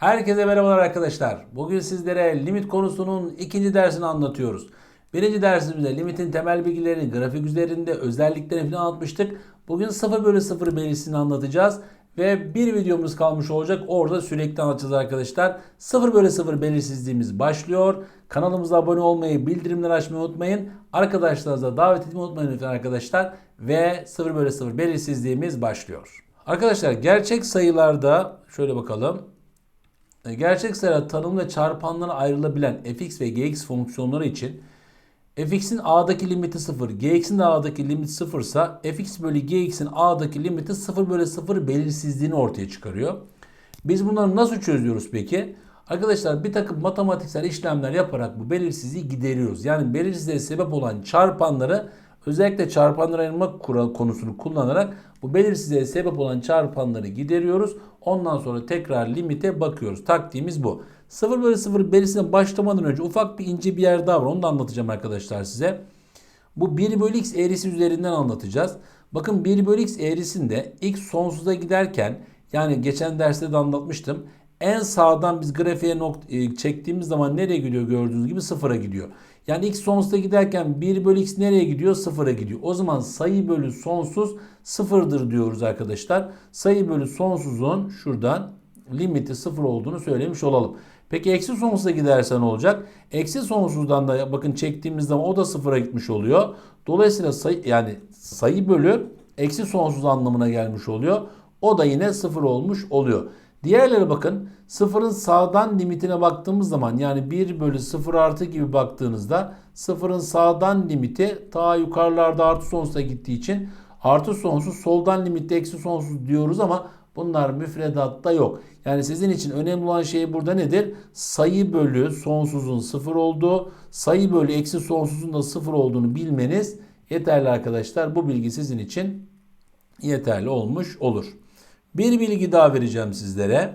Herkese merhabalar arkadaşlar. Bugün sizlere limit konusunun ikinci dersini anlatıyoruz. Birinci dersimizde limitin temel bilgilerini, grafik üzerinde özelliklerini falan anlatmıştık. Bugün 0 bölü 0 belirsini anlatacağız. Ve bir videomuz kalmış olacak. Orada sürekli anlatacağız arkadaşlar. 0 bölü 0 belirsizliğimiz başlıyor. Kanalımıza abone olmayı, bildirimleri açmayı unutmayın. Arkadaşlarınıza davet etmeyi unutmayın lütfen arkadaşlar. Ve 0 bölü 0 belirsizliğimiz başlıyor. Arkadaşlar gerçek sayılarda şöyle bakalım. E, Gerçek sayılar tanım ve çarpanlara ayrılabilen fx ve gx fonksiyonları için fx'in a'daki limiti 0, gx'in de a'daki limiti 0 ise fx bölü gx'in a'daki limiti 0 bölü 0 belirsizliğini ortaya çıkarıyor. Biz bunları nasıl çözüyoruz peki? Arkadaşlar bir takım matematiksel işlemler yaparak bu belirsizliği gideriyoruz. Yani belirsizliğe sebep olan çarpanları özellikle çarpanlara ayırma konusunu kullanarak bu belirsizliğe sebep olan çarpanları gideriyoruz. Ondan sonra tekrar limite bakıyoruz. Taktiğimiz bu. 0 bölü 0 belirsizliğine başlamadan önce ufak bir ince bir yer daha var. Onu da anlatacağım arkadaşlar size. Bu 1 bölü x eğrisi üzerinden anlatacağız. Bakın 1 bölü x eğrisinde x sonsuza giderken yani geçen derste de anlatmıştım. En sağdan biz grafiğe nokta, e, çektiğimiz zaman nereye gidiyor gördüğünüz gibi sıfıra gidiyor. Yani x sonsuza giderken 1 bölü x nereye gidiyor? Sıfıra gidiyor. O zaman sayı bölü sonsuz sıfırdır diyoruz arkadaşlar. Sayı bölü sonsuzun şuradan limiti sıfır olduğunu söylemiş olalım. Peki eksi sonsuza giderse ne olacak? Eksi sonsuzdan da bakın çektiğimiz zaman o da sıfıra gitmiş oluyor. Dolayısıyla sayı yani sayı bölü eksi sonsuz anlamına gelmiş oluyor. O da yine sıfır olmuş oluyor. Diğerleri bakın sıfırın sağdan limitine baktığımız zaman yani 1 bölü 0 artı gibi baktığınızda sıfırın sağdan limiti ta yukarılarda artı sonsuza gittiği için artı sonsuz soldan limitte eksi sonsuz diyoruz ama bunlar müfredatta yok. Yani sizin için önemli olan şey burada nedir? Sayı bölü sonsuzun sıfır olduğu, sayı bölü eksi sonsuzun da sıfır olduğunu bilmeniz yeterli arkadaşlar. Bu bilgi sizin için yeterli olmuş olur. Bir bilgi daha vereceğim sizlere.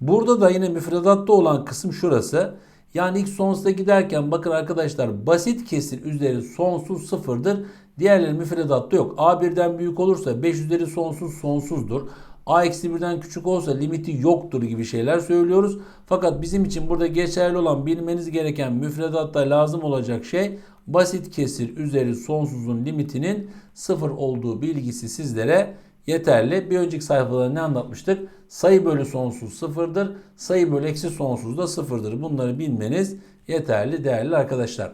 Burada da yine müfredatta olan kısım şurası. Yani ilk sonsuza giderken bakın arkadaşlar basit kesir üzeri sonsuz sıfırdır. Diğerleri müfredatta yok. A birden büyük olursa 5 üzeri sonsuz sonsuzdur. A eksi birden küçük olsa limiti yoktur gibi şeyler söylüyoruz. Fakat bizim için burada geçerli olan bilmeniz gereken müfredatta lazım olacak şey basit kesir üzeri sonsuzun limitinin sıfır olduğu bilgisi sizlere yeterli. Bir önceki sayfada ne anlatmıştık? Sayı bölü sonsuz sıfırdır. Sayı bölü eksi sonsuz da sıfırdır. Bunları bilmeniz yeterli değerli arkadaşlar.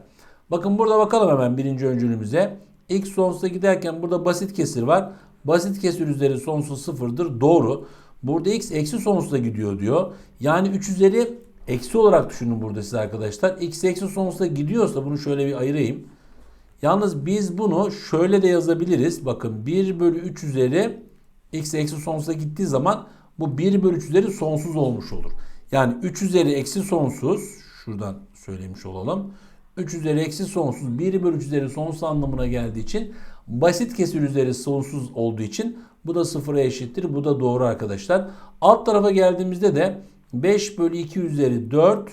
Bakın burada bakalım hemen birinci öncülümüze. X sonsuza giderken burada basit kesir var. Basit kesir üzeri sonsuz sıfırdır. Doğru. Burada x eksi sonsuza gidiyor diyor. Yani 3 üzeri eksi olarak düşünün burada size arkadaşlar. x eksi sonsuza gidiyorsa bunu şöyle bir ayırayım. Yalnız biz bunu şöyle de yazabiliriz. Bakın 1 bölü 3 üzeri x eksi sonsuza gittiği zaman bu 1 bölü 3 üzeri sonsuz olmuş olur. Yani 3 üzeri eksi sonsuz şuradan söylemiş olalım. 3 üzeri eksi sonsuz 1 bölü 3 üzeri sonsuz anlamına geldiği için basit kesir üzeri sonsuz olduğu için bu da sıfıra eşittir. Bu da doğru arkadaşlar. Alt tarafa geldiğimizde de 5 bölü 2 üzeri 4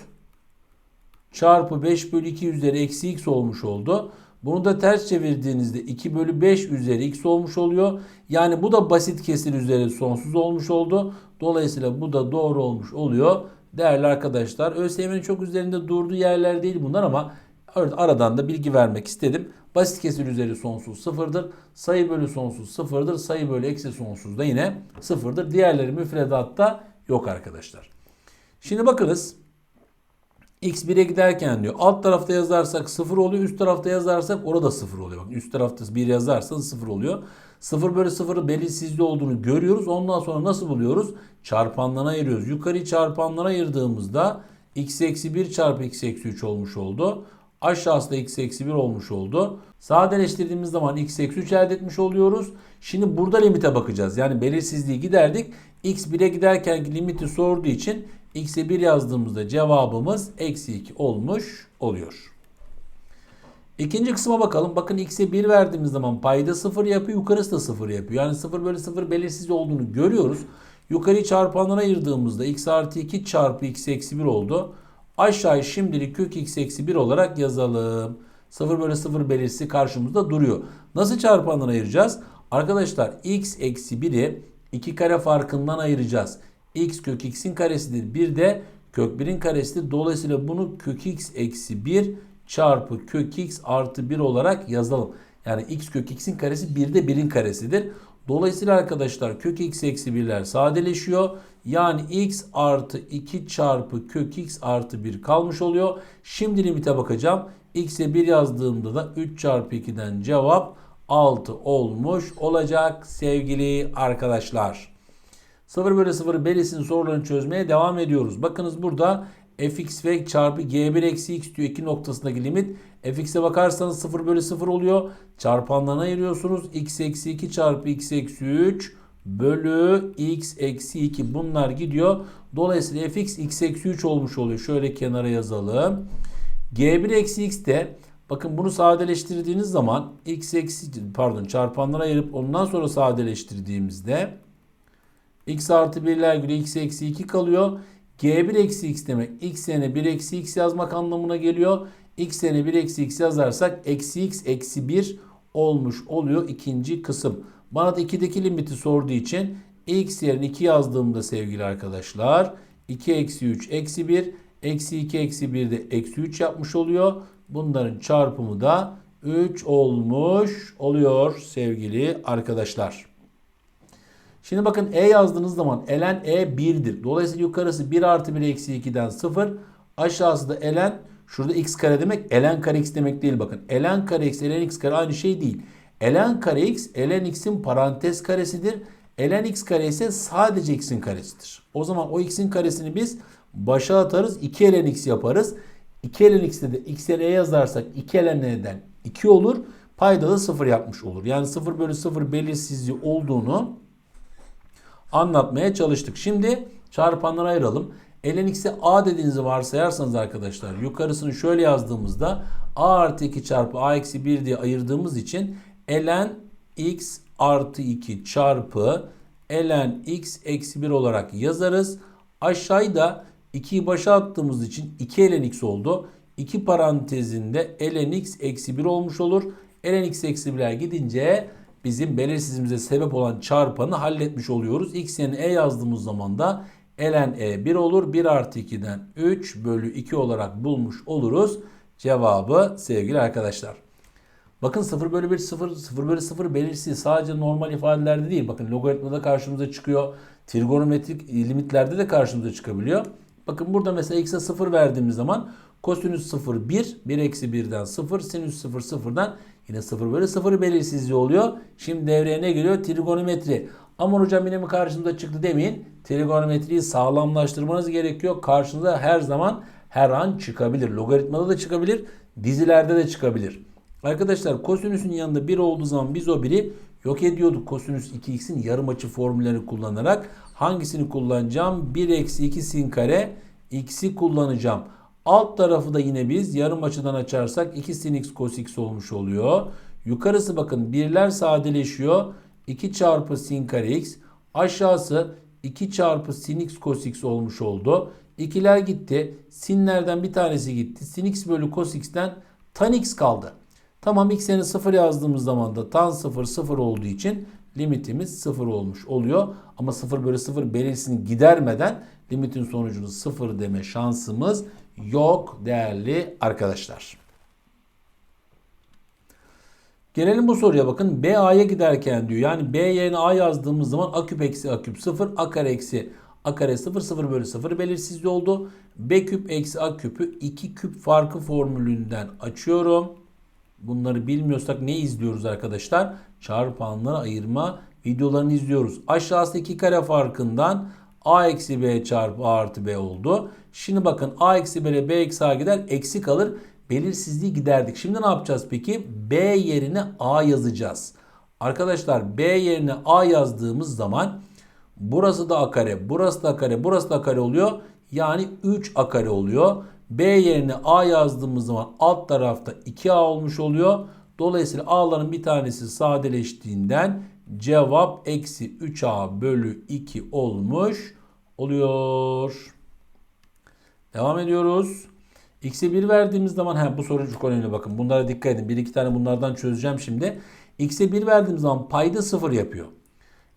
çarpı 5 bölü 2 üzeri eksi x olmuş oldu. Bunu da ters çevirdiğinizde 2 bölü 5 üzeri x olmuş oluyor. Yani bu da basit kesir üzeri sonsuz olmuş oldu. Dolayısıyla bu da doğru olmuş oluyor. Değerli arkadaşlar ÖSYM'nin çok üzerinde durduğu yerler değil bunlar ama aradan da bilgi vermek istedim. Basit kesir üzeri sonsuz sıfırdır. Sayı bölü sonsuz sıfırdır. Sayı bölü eksi sonsuz da yine sıfırdır. Diğerleri müfredatta yok arkadaşlar. Şimdi bakınız x 1'e giderken diyor. Alt tarafta yazarsak 0 oluyor. Üst tarafta yazarsak orada 0 oluyor. Bakın üst tarafta 1 yazarsanız 0 oluyor. 0 bölü 0'ın belirsizliği olduğunu görüyoruz. Ondan sonra nasıl buluyoruz? Çarpanlarına ayırıyoruz. Yukarı çarpanlara ayırdığımızda x eksi 1 çarpı x eksi 3 olmuş oldu. Aşağısı da x eksi 1 olmuş oldu. Sadeleştirdiğimiz zaman x eksi 3 elde etmiş oluyoruz. Şimdi burada limite bakacağız. Yani belirsizliği giderdik. x 1'e giderken limiti sorduğu için x'e 1 yazdığımızda cevabımız eksi 2 olmuş oluyor. İkinci kısma bakalım. Bakın x'e 1 verdiğimiz zaman payda 0 yapıyor. Yukarısı da 0 yapıyor. Yani 0 bölü 0 belirsiz olduğunu görüyoruz. Yukarıyı çarpanlara ayırdığımızda x artı 2 çarpı x eksi 1 oldu. Aşağıyı şimdilik kök x eksi 1 olarak yazalım. 0 bölü 0 belirtisi karşımızda duruyor. Nasıl çarpanlara ayıracağız? Arkadaşlar x eksi 1'i 2 kare farkından ayıracağız. X kök x'in karesidir. Bir de kök 1'in karesidir. Dolayısıyla bunu kök x eksi 1 çarpı kök x artı 1 olarak yazalım. Yani x kök x'in karesi 1 de 1'in karesidir. Dolayısıyla arkadaşlar kök x eksi 1'ler sadeleşiyor. Yani x artı 2 çarpı kök x artı 1 kalmış oluyor. Şimdi limite bakacağım. x'e 1 yazdığımda da 3 çarpı 2'den cevap 6 olmuş olacak sevgili arkadaşlar. 0 bölü 0 belisinin sorularını çözmeye devam ediyoruz. Bakınız burada fx ve çarpı g1 eksi x diyor iki noktasındaki limit. fx'e bakarsanız 0 bölü 0 oluyor. Çarpanlarına ayırıyorsunuz. x eksi 2 çarpı x eksi 3 bölü x eksi 2 bunlar gidiyor. Dolayısıyla fx x eksi 3 olmuş oluyor. Şöyle kenara yazalım. g1 eksi x de bakın bunu sadeleştirdiğiniz zaman x eksi pardon çarpanlara ayırıp ondan sonra sadeleştirdiğimizde x artı 1'ler göre x eksi 2 kalıyor. G1 eksi x demek x yerine 1 eksi x yazmak anlamına geliyor. x yerine 1 eksi x yazarsak eksi x eksi 1 olmuş oluyor ikinci kısım. Bana da 2'deki limiti sorduğu için x yerine 2 yazdığımda sevgili arkadaşlar 2 eksi 3 eksi 1 eksi 2 eksi 1 de eksi 3 yapmış oluyor. Bunların çarpımı da 3 olmuş oluyor sevgili arkadaşlar. Şimdi bakın e yazdığınız zaman elen e 1'dir. Dolayısıyla yukarısı 1 artı 1 eksi 2'den 0. Aşağısı da elen şurada x kare demek elen kare x demek değil bakın. Elen kare x elen x kare aynı şey değil. Elen kare x elen x'in parantez karesidir. Elen x kare ise sadece x'in karesidir. O zaman o x'in karesini biz başa atarız. 2 elen x yaparız. 2 elen x'te de x e yazarsak 2 elen n'den 2 olur. Payda da 0 yapmış olur. Yani 0 bölü 0 belirsizliği olduğunu anlatmaya çalıştık. Şimdi çarpanlara ayıralım. ln x'e a dediğinizi varsayarsanız arkadaşlar yukarısını şöyle yazdığımızda a artı 2 çarpı a eksi 1 diye ayırdığımız için ln x artı 2 çarpı ln x eksi 1 olarak yazarız. Aşağıda 2'yi başa attığımız için 2 ln x oldu. 2 parantezinde ln x eksi 1 olmuş olur. ln x eksi 1'ler gidince bizim belirsizliğimize sebep olan çarpanı halletmiş oluyoruz. X yerine e yazdığımız zaman da ln e 1 olur. 1 artı 2'den 3 bölü 2 olarak bulmuş oluruz. Cevabı sevgili arkadaşlar. Bakın 0 bölü 1 0 0 bölü 0 belirsiz sadece normal ifadelerde değil. Bakın logaritmada karşımıza çıkıyor. Trigonometrik limitlerde de karşımıza çıkabiliyor. Bakın burada mesela x'e 0 verdiğimiz zaman kosinüs 0 1 1 eksi 1'den 0 sinüs 0 0'dan Yine 0 bölü 0 belirsizliği oluyor. Şimdi devreye ne geliyor? Trigonometri. Aman hocam yine mi karşımıza çıktı demeyin. Trigonometriyi sağlamlaştırmanız gerekiyor. Karşınıza her zaman her an çıkabilir. Logaritmada da çıkabilir. Dizilerde de çıkabilir. Arkadaşlar kosinüsün yanında 1 olduğu zaman biz o biri yok ediyorduk. Kosinüs 2x'in yarım açı formüllerini kullanarak. Hangisini kullanacağım? 1 eksi 2 sin kare x'i kullanacağım. Alt tarafı da yine biz yarım açıdan açarsak 2 sin x cos x olmuş oluyor. Yukarısı bakın birler sadeleşiyor. 2 çarpı sin kare x. Aşağısı 2 çarpı sin x cos x olmuş oldu. İkiler gitti. Sinlerden bir tanesi gitti. Sin x bölü cos x'ten tan x kaldı. Tamam x yerine 0 yazdığımız zaman da tan 0 0 olduğu için limitimiz 0 olmuş oluyor. Ama 0 bölü 0 belirsini gidermeden limitin sonucunu 0 deme şansımız yok değerli arkadaşlar. Gelelim bu soruya bakın. B A'ya giderken diyor. Yani B yerine A yazdığımız zaman A küp eksi A küp 0. A kare eksi A kare 0. 0 bölü 0 belirsizliği oldu. B küp eksi A küpü 2 küp farkı formülünden açıyorum. Bunları bilmiyorsak ne izliyoruz arkadaşlar? Çarpanları ayırma videolarını izliyoruz. Aşağısı 2 kare farkından a eksi b çarpı a artı b oldu. Şimdi bakın a eksi b ile b eksi a gider eksi kalır. Belirsizliği giderdik. Şimdi ne yapacağız peki? b yerine a yazacağız. Arkadaşlar b yerine a yazdığımız zaman burası da a kare, burası da a kare, burası da a kare oluyor. Yani 3 a kare oluyor. B yerine A yazdığımız zaman alt tarafta 2A olmuş oluyor. Dolayısıyla A'ların bir tanesi sadeleştiğinden cevap eksi 3A bölü 2 olmuş oluyor. Devam ediyoruz. X'e 1 verdiğimiz zaman he, bu soru çok önemli bakın. Bunlara dikkat edin. Bir iki tane bunlardan çözeceğim şimdi. X'e 1 verdiğimiz zaman payda 0 yapıyor.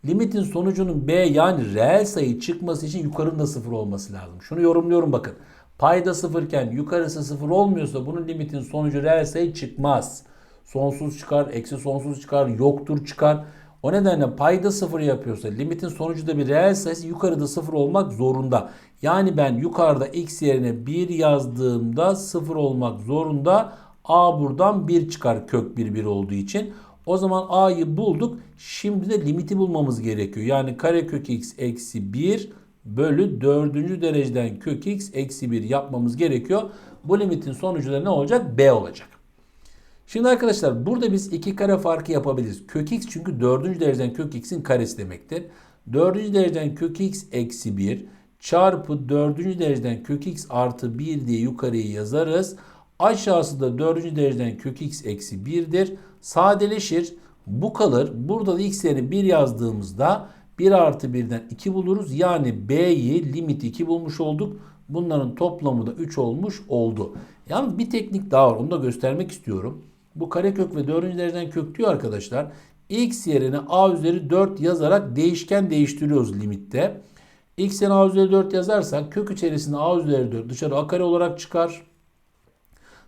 limitin sonucunun b yani reel sayı çıkması için yukarının da sıfır olması lazım. Şunu yorumluyorum bakın. Payda sıfırken yukarısı sıfır olmuyorsa bunun limitin sonucu reel sayı çıkmaz. Sonsuz çıkar, eksi sonsuz çıkar, yoktur çıkar. O nedenle payda sıfır yapıyorsa limitin sonucu da bir reel sayısı yukarıda sıfır olmak zorunda. Yani ben yukarıda x yerine 1 yazdığımda sıfır olmak zorunda. a buradan 1 çıkar kök 1 1 olduğu için. O zaman a'yı bulduk. Şimdi de limiti bulmamız gerekiyor. Yani karekök x eksi 1 bölü 4. dereceden kök x eksi 1 yapmamız gerekiyor. Bu limitin sonucu da ne olacak? b olacak. Şimdi arkadaşlar burada biz iki kare farkı yapabiliriz. Kök x çünkü 4. dereceden kök x'in karesi demektir. 4. dereceden kök x eksi 1 çarpı 4. dereceden kök x artı 1 diye yukarıyı yazarız. Aşağısı da 4. dereceden kök x eksi 1'dir. Sadeleşir. Bu kalır. Burada da x yerine 1 yazdığımızda 1 artı 1'den 2 buluruz. Yani b'yi limit 2 bulmuş olduk. Bunların toplamı da 3 olmuş oldu. Yalnız bir teknik daha var. Onu da göstermek istiyorum. Bu karekök ve 4. dereceden kök diyor arkadaşlar. X yerine a üzeri 4 yazarak değişken değiştiriyoruz limitte. X yerine a üzeri 4 yazarsak kök içerisinde a üzeri 4 dışarı a kare olarak çıkar.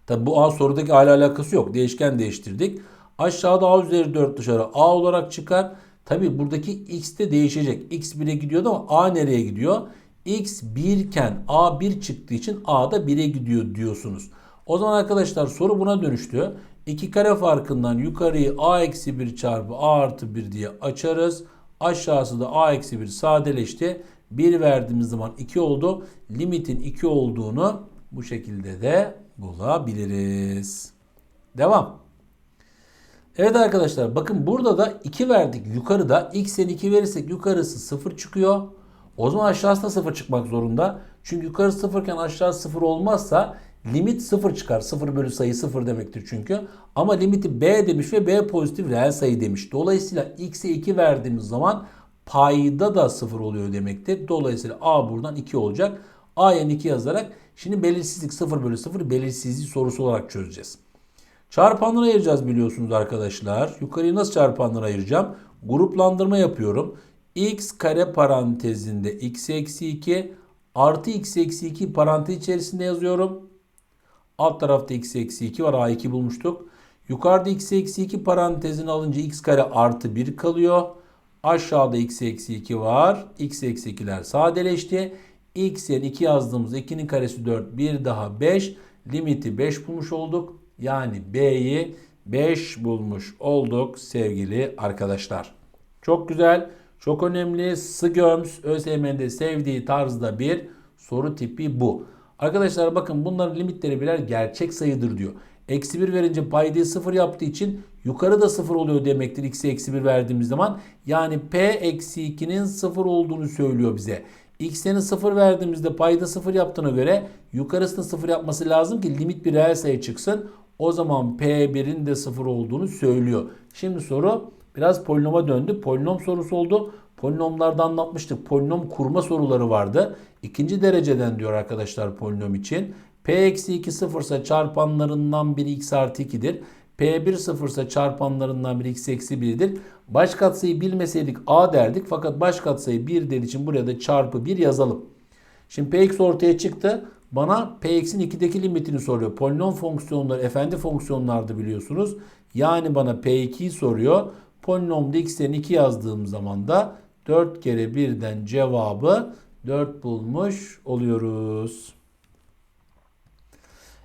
Tabi bu a sorudaki a ile alakası yok. Değişken değiştirdik. Aşağıda a üzeri 4 dışarı a olarak çıkar. Tabi buradaki x de değişecek. x 1'e gidiyordu ama a nereye gidiyor? x 1 iken a 1 çıktığı için a da 1'e gidiyor diyorsunuz. O zaman arkadaşlar soru buna dönüştü. 2 kare farkından yukarıyı a eksi 1 çarpı a artı 1 diye açarız. Aşağısı da a eksi 1 sadeleşti. 1 verdiğimiz zaman 2 oldu. Limitin 2 olduğunu bu şekilde de bulabiliriz. Devam. Evet arkadaşlar bakın burada da 2 verdik yukarıda. X'e 2 verirsek yukarısı 0 çıkıyor. O zaman aşağısı da 0 çıkmak zorunda. Çünkü yukarı 0 iken aşağı 0 olmazsa limit 0 çıkar. 0 bölü sayı 0 demektir çünkü. Ama limiti b demiş ve b pozitif reel sayı demiş. Dolayısıyla x'e 2 verdiğimiz zaman payda da 0 oluyor demektir. Dolayısıyla a buradan 2 olacak. a'ya 2 yazarak şimdi belirsizlik 0 bölü 0 belirsizlik sorusu olarak çözeceğiz. Çarpanlara ayıracağız biliyorsunuz arkadaşlar. Yukarıyı nasıl çarpanlara ayıracağım? Gruplandırma yapıyorum. x kare parantezinde x eksi 2 artı x eksi 2 parantez içerisinde yazıyorum. Alt tarafta x eksi 2 var. A2 bulmuştuk. Yukarıda x eksi 2 parantezini alınca x kare artı 1 kalıyor. Aşağıda x eksi 2 var. x eksi 2'ler sadeleşti. x yerine 2 yazdığımızda 2'nin karesi 4. 1 daha 5. Limiti 5 bulmuş olduk. Yani b'yi 5 bulmuş olduk sevgili arkadaşlar. Çok güzel. Çok önemli. SGÖMS ÖSYM'de sevdiği tarzda bir soru tipi bu. Arkadaşlar bakın bunların limitleri birer gerçek sayıdır diyor. Eksi 1 verince paydayı 0 yaptığı için yukarı da 0 oluyor demektir x'e eksi 1 verdiğimiz zaman. Yani p eksi 2'nin 0 olduğunu söylüyor bize. x'e 0 verdiğimizde payda 0 yaptığına göre yukarısında 0 yapması lazım ki limit bir reel sayı çıksın. O zaman p1'in de 0 olduğunu söylüyor. Şimdi soru biraz polinoma döndü. Polinom sorusu oldu. Polinomlarda anlatmıştık. Polinom kurma soruları vardı. İkinci dereceden diyor arkadaşlar polinom için. P eksi 2 sıfırsa çarpanlarından biri x artı 2'dir. P1 sıfırsa çarpanlarından biri x eksi 1'dir. Baş katsayı bilmeseydik a derdik. Fakat baş katsayı 1 dediği için buraya da çarpı 1 yazalım. Şimdi px ortaya çıktı. Bana px'in 2'deki limitini soruyor. Polinom fonksiyonları efendi fonksiyonlardı biliyorsunuz. Yani bana p2'yi soruyor. Polinomda x'ten 2 yazdığım zaman da 4 kere 1'den cevabı 4 bulmuş oluyoruz.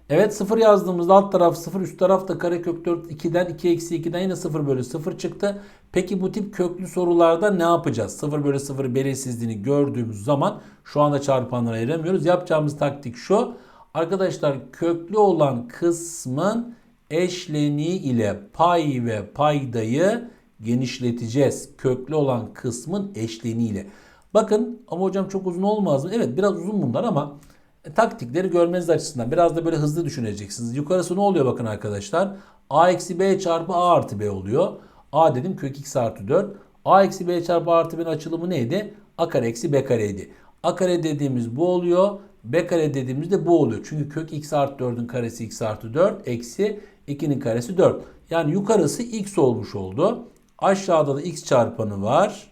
Evet 0 yazdığımızda alt taraf 0 üst taraf da karekök 4 2'den 2 eksi 2'den yine 0 bölü 0 çıktı. Peki bu tip köklü sorularda ne yapacağız? 0 bölü 0 belirsizliğini gördüğümüz zaman şu anda çarpanlara ayıramıyoruz. Yapacağımız taktik şu. Arkadaşlar köklü olan kısmın eşleniği ile pay ve paydayı genişleteceğiz. Köklü olan kısmın eşleniğiyle. Bakın ama hocam çok uzun olmaz mı? Evet biraz uzun bunlar ama e, taktikleri görmeniz açısından biraz da böyle hızlı düşüneceksiniz. Yukarısı ne oluyor bakın arkadaşlar? A eksi B çarpı A artı B oluyor. A dedim kök x artı 4. A eksi B çarpı A artı B'nin açılımı neydi? A kare eksi B kareydi. A kare dediğimiz bu oluyor. B kare dediğimizde bu oluyor. Çünkü kök x artı 4'ün karesi x artı 4 eksi 2'nin karesi 4. Yani yukarısı x olmuş oldu. Aşağıda da x çarpanı var.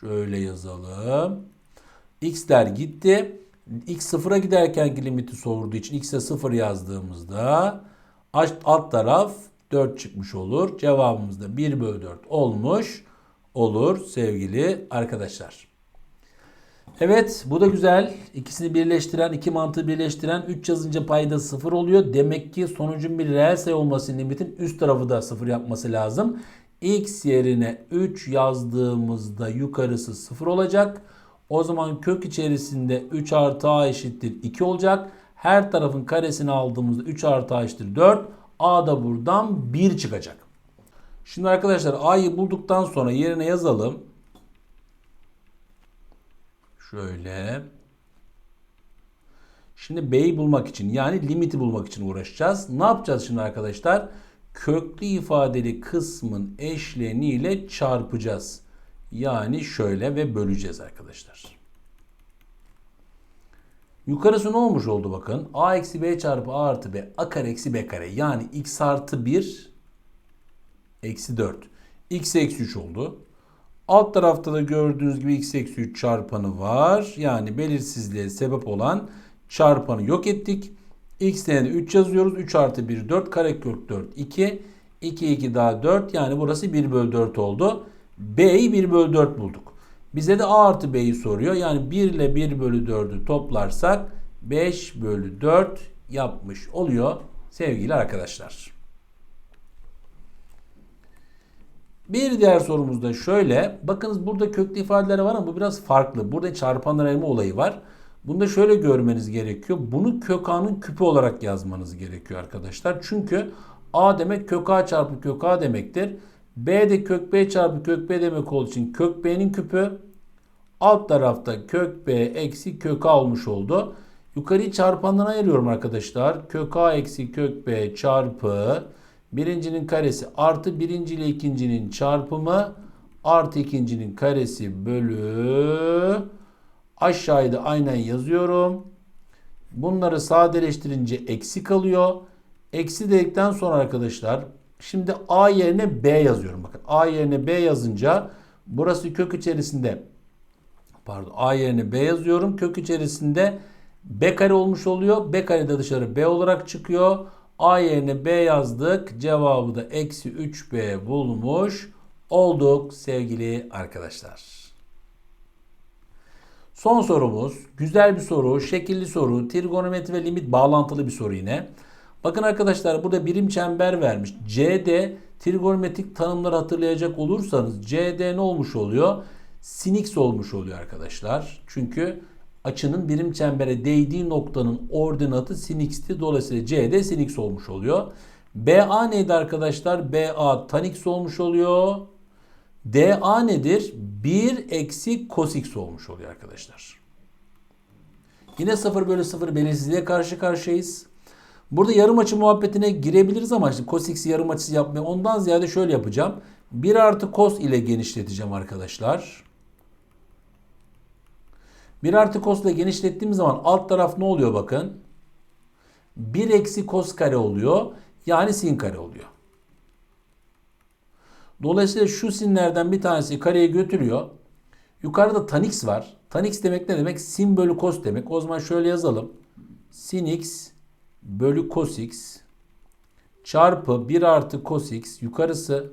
Şöyle yazalım. X'ler gitti. X sıfıra giderkenki limiti sorduğu için X'e sıfır yazdığımızda alt taraf 4 çıkmış olur. Cevabımız da 1 bölü 4 olmuş olur sevgili arkadaşlar. Evet bu da güzel. İkisini birleştiren, iki mantığı birleştiren 3 yazınca payda 0 oluyor. Demek ki sonucun bir reel sayı olması limitin üst tarafı da 0 yapması lazım. X yerine 3 yazdığımızda yukarısı 0 olacak. O zaman kök içerisinde 3 artı a eşittir 2 olacak. Her tarafın karesini aldığımızda 3 artı a eşittir 4. A da buradan 1 çıkacak. Şimdi arkadaşlar a'yı bulduktan sonra yerine yazalım. Şöyle. Şimdi b'yi bulmak için yani limiti bulmak için uğraşacağız. Ne yapacağız şimdi arkadaşlar? Köklü ifadeli kısmın eşleniyle çarpacağız. Yani şöyle ve böleceğiz arkadaşlar. Yukarısı ne olmuş oldu bakın. a eksi b çarpı a artı b. a kare eksi b kare. Yani x artı 1 eksi 4. x eksi 3 oldu. Alt tarafta da gördüğünüz gibi x eksi 3 çarpanı var. Yani belirsizliğe sebep olan çarpanı yok ettik. X yerine 3 yazıyoruz. 3 artı 1 4 karekök 4 2. 2 2 daha 4 yani burası 1 bölü 4 oldu. B'yi 1 bölü 4 bulduk. Bize de A artı B'yi soruyor. Yani 1 ile 1 bölü 4'ü toplarsak 5 bölü 4 yapmış oluyor sevgili arkadaşlar. Bir diğer sorumuz da şöyle. Bakınız burada köklü ifadeler var ama bu biraz farklı. Burada çarpanlar elma olayı var. Bunu da şöyle görmeniz gerekiyor. Bunu kök A'nın küpü olarak yazmanız gerekiyor arkadaşlar. Çünkü A demek kök A çarpı kök A demektir. B de kök B çarpı kök B demek olduğu için kök B'nin küpü alt tarafta kök B eksi kök A olmuş oldu. Yukarıyı çarpandan ayırıyorum arkadaşlar. Kök A eksi kök B çarpı birincinin karesi artı birinci ile ikincinin çarpımı artı ikincinin karesi bölü aşağıda aynen yazıyorum. Bunları sadeleştirince eksi kalıyor. Eksi dedikten sonra arkadaşlar şimdi A yerine B yazıyorum. Bakın A yerine B yazınca burası kök içerisinde pardon A yerine B yazıyorum. Kök içerisinde B kare olmuş oluyor. B kare de dışarı B olarak çıkıyor. A yerine B yazdık. Cevabı da eksi 3B bulmuş olduk sevgili arkadaşlar. Son sorumuz güzel bir soru, şekilli soru, trigonometri ve limit bağlantılı bir soru yine. Bakın arkadaşlar burada birim çember vermiş. CD trigonometrik tanımları hatırlayacak olursanız CD ne olmuş oluyor? Sin x olmuş oluyor arkadaşlar. Çünkü açının birim çembere değdiği noktanın ordinatı sin x'ti. Dolayısıyla CD sin x olmuş oluyor. BA neydi arkadaşlar? BA tan x olmuş oluyor. DA nedir? 1 eksi cos x olmuş oluyor arkadaşlar. Yine 0 bölü 0 belirsizliğe karşı karşıyayız. Burada yarım açı muhabbetine girebiliriz ama işte cos x'i yarım açısı yapmaya ondan ziyade şöyle yapacağım. 1 artı cos ile genişleteceğim arkadaşlar. 1 artı cos ile genişlettiğim zaman alt taraf ne oluyor bakın. 1 eksi cos kare oluyor. Yani sin kare oluyor. Dolayısıyla şu sinlerden bir tanesi kareye götürüyor. Yukarıda tan x var. Tan x demek ne demek? Sin bölü cos demek. O zaman şöyle yazalım. Sin x bölü cos x çarpı 1 artı cos x yukarısı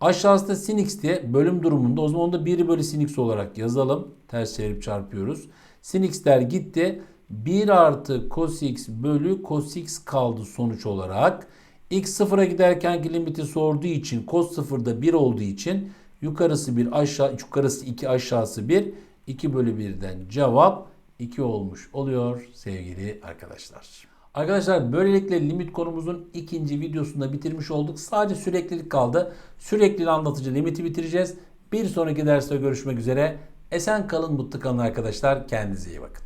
aşağısı da sin x diye bölüm durumunda. O zaman onu da 1 bölü sin x olarak yazalım. Ters çevirip çarpıyoruz. Sin x'ler gitti. 1 artı cos x bölü cos x kaldı sonuç olarak. X sıfıra giderkenki limiti sorduğu için cos sıfırda 1 olduğu için yukarısı 1 aşağı yukarısı 2 aşağısı 1 2 bölü 1'den cevap 2 olmuş oluyor sevgili arkadaşlar. Arkadaşlar böylelikle limit konumuzun ikinci videosunda bitirmiş olduk. Sadece süreklilik kaldı. Sürekli anlatıcı limiti bitireceğiz. Bir sonraki derste görüşmek üzere. Esen kalın mutlu kalın arkadaşlar. Kendinize iyi bakın.